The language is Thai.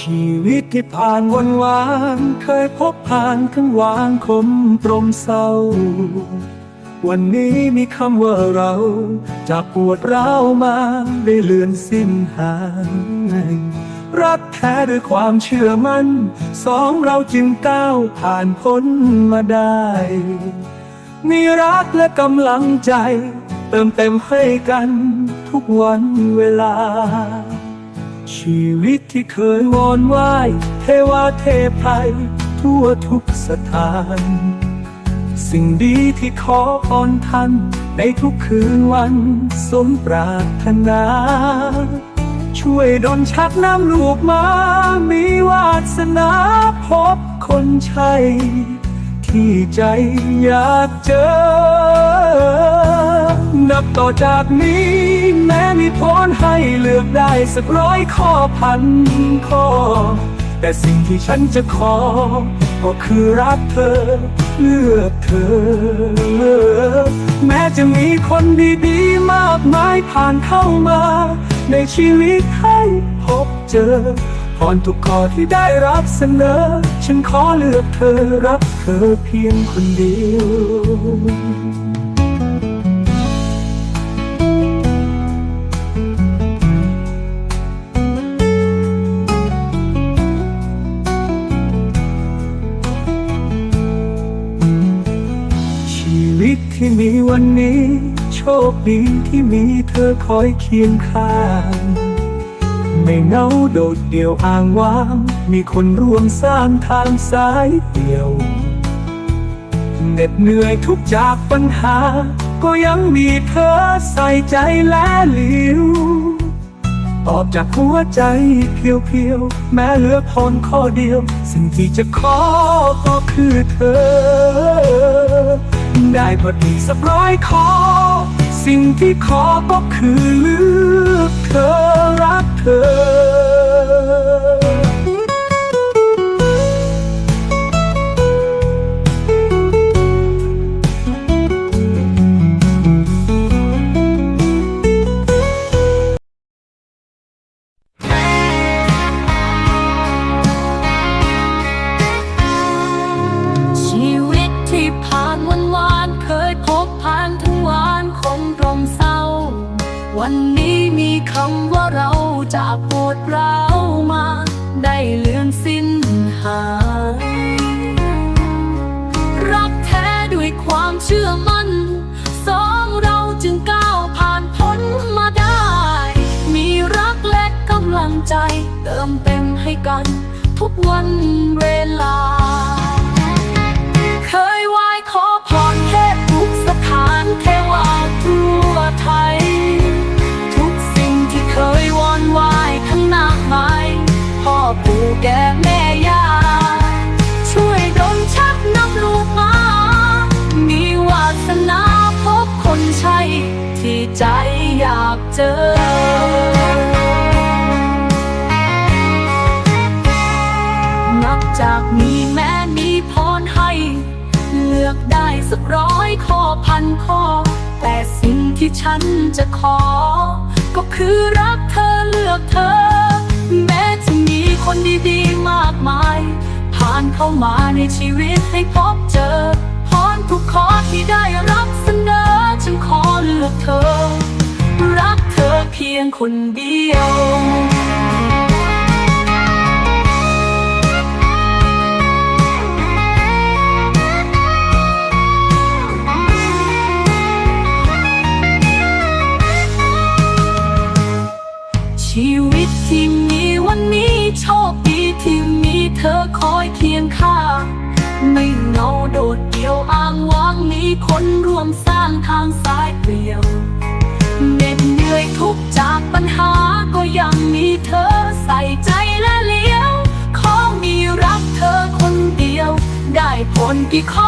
ชีวิตที่ผ่านวันวาน เคยพบผ่านทั้งวานคมตรมเศร้า วันนี้มีคำว่าเราจากปวดร้าวมาได้เลือนสิ้นหายรักแท้ด้วยความเชื่อมัน่น สองเราจึงก้าวผ่านพ้นมาได้ มีรักและกำลังใจ เติมเต็มให้กันทุกวันเวลา ชีวิตที่เคยวอนไหวเทวาเทพไทยทั่วทุกสถาน สิ่งดีที่ขอพรท่านในทุกคืนวันสมปรารถนา ช่วยดลชักน้ำลูกมา มีวาสนาพบคนใช่ที่ใจอยากเจอ นับต่อจากนี้ แม้มีพรให้เลือกได้สักร้อยข้อพันข้อ แต่สิ่งที่ฉันจะขอ ก็คือรักเธอ เลือกเธอ แม้จะมีคนดีๆ มากมายผ่านเข้ามา ในชีวิตให้พบเจอพรทุกข้อที่ได้รับเสนอ ฉันขอเลือกเธอรับเธอเพียงคนเดียว ที่มีวันนี้ โชคดีที่มีเธอคอยเคียงข้าง ไม่เงาโดดเดี่ยวอ้างว้าง มีคนร่วมสร้างทางสายเดียวเหน็ดเหนื่อยทุกจากปัญหา ก็ยังมีเธอใส่ใจและเหลียวตอบจากหัวใจเพียวๆ แม้เหลือพรข้อเดียว สิ่งที่จะขอก็คือเธอ พอดีสักร้อยขอ สิ่งที่ขอก็คือเลือกเธอรักเธอ วันนี้มีคำว่าเราจากปวดร้าวมา ได้เลือนสิ้นหายรักแท้ด้วยความเชื่อมัน่น สองเราจึงก้าวผ่านพ้นมาได้ มีรักและกำลังใจ เติมเต็มให้กัน ทุกวันเวลา เจอนับจากนี้แม้มีพรให้ เลือกได้สักร้อยข้อพันข้อ แต่สิ่งที่ฉันจะขอ ก็คือรักเธอเลือกเธอ แม้จะมีคนดีๆมากมาย ผ่านเข้ามาในชีวิตให้พบเจอพรทุกข้อที่ได้รับเสนอฉันขอ พียงคนเดียวชีวิตที่มีวันนี้โชคดีที่มีเธอคอยเคียงข้างไม่เงาโดดเดี่ยวอ้างว้างมีคนร่วมสร้างทางสายเปลี่ยวเหน็ดเหนื่อยทุก แ